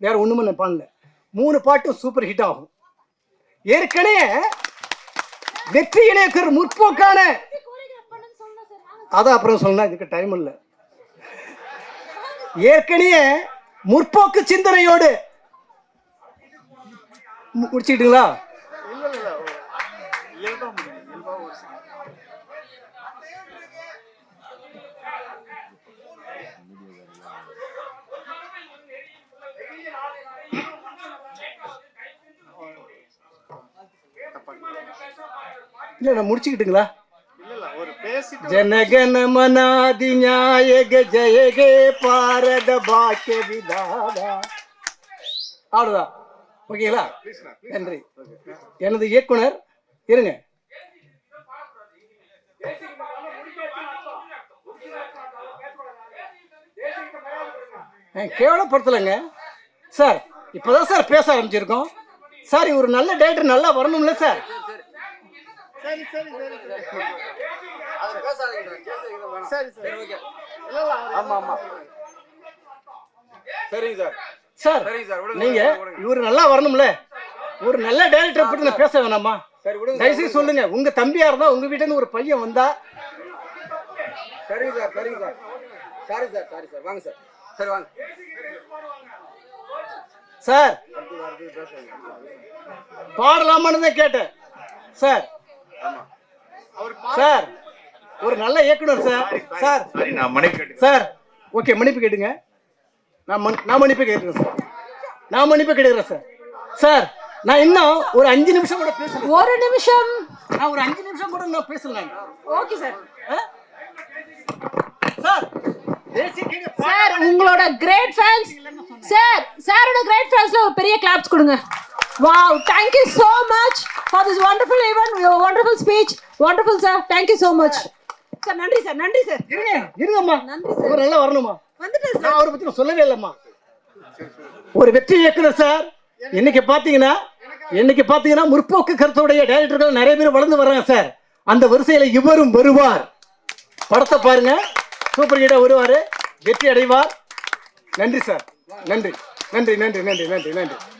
வேற ஒண்ணுமே நான் பண்ணல. மூணு பாட்டும் சூப்பர் ஹிட் ஆகும். ஏற்கனவே வெற்றி இணையக்கர் முற்போக்கான அதான் அப்புறம் சொன்னா இதுக்கு டைம் இல்லை. ஏற்கனவே முற்போக்கு சிந்தனையோடு மு- முடிச்சுக்கிட்டீங்களா இல்ல இல்ல இல்ல இயல்பா முடியும் இயல்பா ஒரு இல்லை முடிச்சுக்கிட்டுங்களா? ஜனகன மனாதி ஞாயக ஜெயகே பாரத பாக்கிய விதாதா ஓகேங்களா? நன்றி. எனது இயக்குனர் இருங்க. கேவலப்படுத்தலைங்க. சார் இப்போதான் சார் பேச ஆரம்பிச்சிருக்கோம். சார் இவர் நல்ல டேரக்டர் நல்லா வரணும்ல சார்? சரி சரி சரி. சரி சரி. சரி ஓகே. இல்ல இல்ல அவரு ஆமா ஆமா சரிங்க சார். சார் நீங்க. இவர் நல்லா வரணும்ல? ஒரு நல்ல டேரக்டர் பத்தி நான் பேச வேணாமா? சரி விடுங்க சார், தயவுசெய்து சொல்லுங்க. உங்க தம்பியா இருந்தா உங்க வீட்டுல இருந்து ஒரு பையன் வந்தா? சரிங்க சார் சரிங்க sir. Sorry sir sorry sir. வாங்க சார். சரி வாங்க. சார் பாடலாமான்னு தான் கேட்டேன். சார். ஆமா அவர் சார் ஒரு நல்ல இயக்குனர் சார். சார். சரி நான் மனைவி கேட்டு சார் ஓகே மன்னிப்பு கேட்டுங்க. நான் மன்- நான் மன்னிப்பு கேட்குறேன் சார். நான் மன்னிப்பு கேட்டுக்கிறேன் சார். சார் நான் இன்னும் ஒரு அஞ்சு நிமிஷம் கூட பேசல. ஒரு நிமிஷம். நான் ஒரு அஞ்சு நிமிஷம் கூட நான் பேசலாங்க ஓகே சார். சார் சார் உங்களோட கிரேட் ஃபேன்ஸ் சார் சாரோட கிரேட் ஃபேன்ஸ்ல ஒரு பெரிய கிளாப்ஸ் கொடுங்க. Wow thank you so much for this wonderful event your wonderful speech. Wonderful sir. Thank you so much. Sir நன்றி சார் நன்றி சார் இருங்க இருங்கம்மா. நன்றி சார். இவர் நல்லா வரணுமா? வந்துட்டேன் சார் நான் அவரை பத்தி நான் சொல்லவே இல்லைம்மா. ஒரு வெற்றி இயக்குனர் சார் இன்னைக்கு பாத்தீங்கன்னா இன்னைக்கு பாத்தீங்கன்னா முற்போக்கு கருத்துடைய டைரக்டர்கள் நிறைய பேர் வளர்ந்து வர்றாங்க சார் அந்த வரிசையில இவரும் வருவார். படத்தை பாருங்க. சூப்பர் ஹீட்டா வருவாரு. வெற்றி அடைவார் நன்றி சார். நன்றி. நன்றி நன்றி நன்றி நன்றி நன்றி.